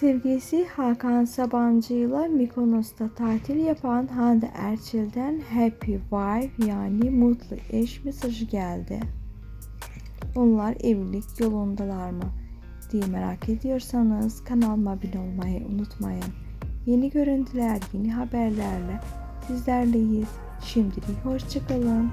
Sevgilisi Hakan Sabancı ile Mikonos'ta tatil yapan Hande Erçel'den Happy Wife yani mutlu eş mesajı geldi. Onlar evlilik yolundalar mı diye merak ediyorsanız kanalıma abone olmayı unutmayın. Yeni görüntüler, yeni haberlerle sizlerleyiz. Şimdilik hoşçakalın.